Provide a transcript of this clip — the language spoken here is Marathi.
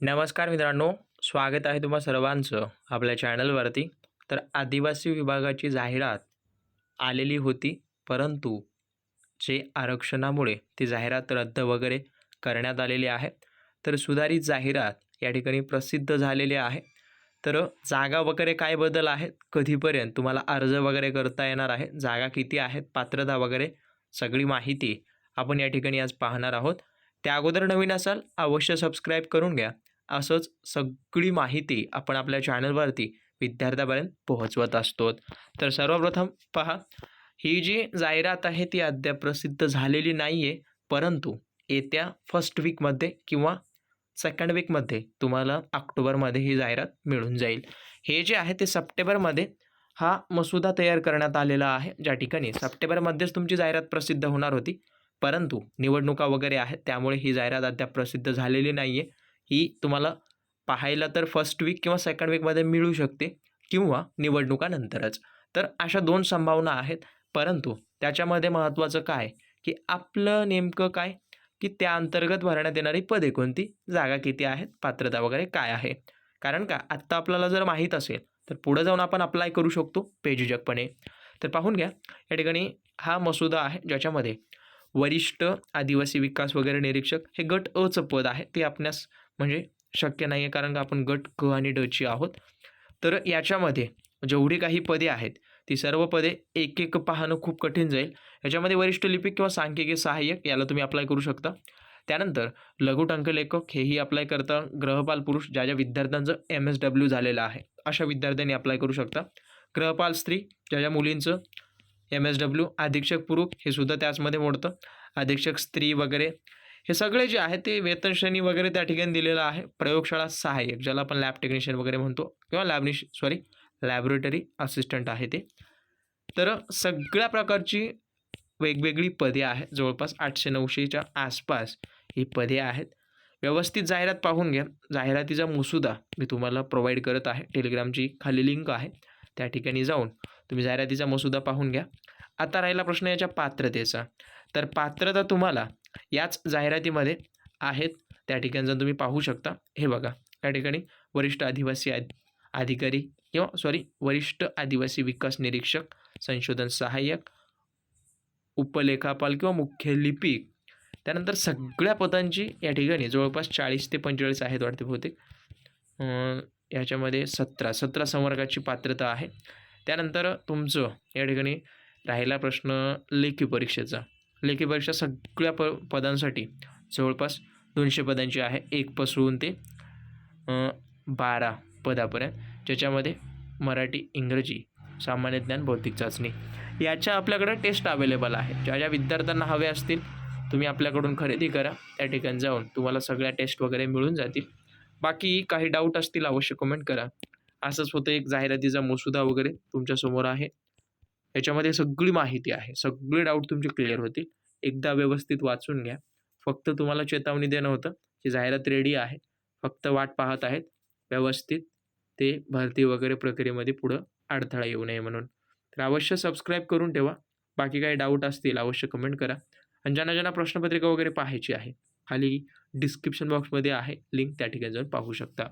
नमस्कार मित्रांनो स्वागत आहे तुम्हा सर्वांचं आपल्या चॅनलवरती. तर आदिवासी विभागाची जाहिरात आलेली होती परंतु जे आरक्षणामुळे ती जाहिरात रद्द वगैरे करण्यात आलेली आहे. तर सुधारित जाहिरात या ठिकाणी प्रसिद्ध झालेली आहे. तर जागा वगैरे काय बदल आहेत? कधीपर्यंत तुम्हाला अर्ज वगैरे करता येणार आहे? जागा किती आहेत? पात्रता वगैरे? सगळी माहिती आपण या ठिकाणी आज पाहणार आहोत. त्या अगोदर नवीन असाल अवश्य सबस्क्राईब करून घ्या. असंच सगळी माहिती आपण आपल्या चॅनलवरती विद्यार्थ्यापर्यंत पोहोचवत असतो. तर सर्वप्रथम पहा ही जी जाहिरात आहे ती अद्याप प्रसिद्ध झालेली नाही आहे परंतु येत्या फर्स्ट वीकमध्ये किंवा सेकंड वीकमध्ये तुम्हाला ऑक्टोबरमध्ये ही जाहिरात मिळून जाईल. हे जे आहे ते सप्टेंबरमध्ये हा मसुदा तयार करण्यात आलेला आहे. ज्या ठिकाणी सप्टेंबरमध्येच तुमची जाहिरात प्रसिद्ध होणार होती परंतु निवडणुका वगैरे आहेत त्यामुळे ही जाहिरात अद्याप प्रसिद्ध झालेली नाही आहे ही तुम्हाला पाहायला तर फर्स्ट वीक किंवा सेकंड वीकमध्ये मिळू शकते किंवा निवडणुकानंतरच तर अशा दोन संभावना आहेत. परंतु त्याच्यामध्ये महत्त्वाचं काय? की आपलं नेमकं काय? की त्या अंतर्गत भरण्यात येणारी पदे कोणती? जागा किती आहेत? पात्रता वगैरे काय आहे? कारण का? आत्ता आपल्याला जर माहीत असेल तर पुढं जाऊन आपण अप्लाय करू शकतो पेजजकपणे तर पाहून घ्या. या ठिकाणी हा मसुदा आहे ज्याच्यामध्ये वरिष्ठ आदिवासी विकास वगैरे निरीक्षक हे गट अचं पद आहे. ते आपणास म्हणजे शक्य नाही आहे कारण का आपण गट क आणि डची आहोत. तर याच्यामध्ये जेवढी काही पदे आहेत ती सर्व पदे एक एक पाहणं खूप कठीण जाईल. याच्यामध्ये वरिष्ठ लिपिक किंवा सांख्यिकी सहाय्यक याला तुम्ही अप्लाय करू शकता. त्यानंतर लघुटंक लेखक हेही अप्लाय करता. ग्रहपाल पुरुष ज्या ज्या विद्यार्थ्यांचं एम एस डब्ल्यू झालेलं आहे अशा विद्यार्थ्यांनी अप्लाय करू शकता. ग्रहपाल स्त्री ज्या ज्या मुलींचं एम एस डब्ल्यू अधीक्षक पुरुष हे सुद्धा त्याचमध्ये मोडतं. अधीक्षक स्त्री वगैरे. हे सगळे जे आहे ते वेतन श्रेणी वगैरे त्या ठिकाणी दिलेलं आहे. प्रयोगशाळा सहाय्यक ज्याला आपण लॅब टेक्निशियन वगैरे म्हणतो किंवा लॅबनिश सॉरी लॅबोरेटरी असिस्टंट आहे ते. तर सगळ्या प्रकारची वेगवेगळी पदे आहेत. जवळपास आठशे नऊशेच्या आसपास ही पदे आहेत. व्यवस्थित जाहिरात पाहून घ्या. जाहिरातीचा मसुदा मी तुम्हाला प्रोव्हाइड करत आहे. टेलिग्रामची खाली लिंक आहे. त्या ठिकाणी जाऊन तुम्ही जाहिरातीचा मसुदा पाहून घ्या. आता राहिला प्रश्न याच्या पात्रतेचा. तर पात्रता तुम्हाला याच जाहिरातीमध्ये आहेत. त्या ठिकाणी जर तुम्ही पाहू शकता. हे बघा या ठिकाणी वरिष्ठ आदिवासी आद अधिकारी किंवा सॉरी वरिष्ठ आदिवासी विकास निरीक्षक संशोधन सहाय्यक उपलेखापाल किंवा मुख्य लिपिक त्यानंतर सगळ्या पदांची या ठिकाणी जवळपास चाळीस ते पंचेचाळीस आहेत वाटते बहुतेक. याच्यामध्ये सतरा सतरा संवर्गाची पात्रता आहे. त्यानंतर तुमचं या ठिकाणी राहिला प्रश्न लेखी परीक्षेचा. लेखी परीक्षा सगळ्या प पदांसाठी जवळपास दोनशे पदांची आहे. एकपासून ते बारा पदापर्यंत. ज्याच्यामध्ये मराठी इंग्रजी सामान्य ज्ञान भौतिक चाचणी याच्या आपल्याकडे टेस्ट अवेलेबल आहे. ज्या ज्या विद्यार्थ्यांना हवे असतील तुम्ही आपल्याकडून खरेदी करा. त्या ठिकाणी जाऊन तुम्हाला सगळ्या टेस्ट वगैरे मिळून जातील. बाकी काही डाऊट असतील अवश्य कमेंट करा. असंच होतं एक जाहिरातीचा मसुदा वगैरे तुमच्यासमोर आहे. याच्यामध्ये सगळी माहिती आहे. सगळे डाऊट तुमचे क्लिअर होतील. एकदा व्यवस्थित वाचून घ्या. फक्त तुम्हाला चेतावणी देणं होतं की जाहिरात रेडी आहे. फक्त वाट पाहत आहेत. व्यवस्थित ते भरती वगैरे प्रक्रियेमध्ये पुढं अडथळा येऊ नये म्हणून. तर अवश्य सबस्क्राईब करून ठेवा. बाकी काही डाऊट असतील अवश्य कमेंट करा. आणि ज्यांना ज्यांना प्रश्नपत्रिका वगैरे पाहायची आहे खाली डिस्क्रिप्शन बॉक्समध्ये आहे. लिंक त्या ठिकाणी जाऊन पाहू शकता.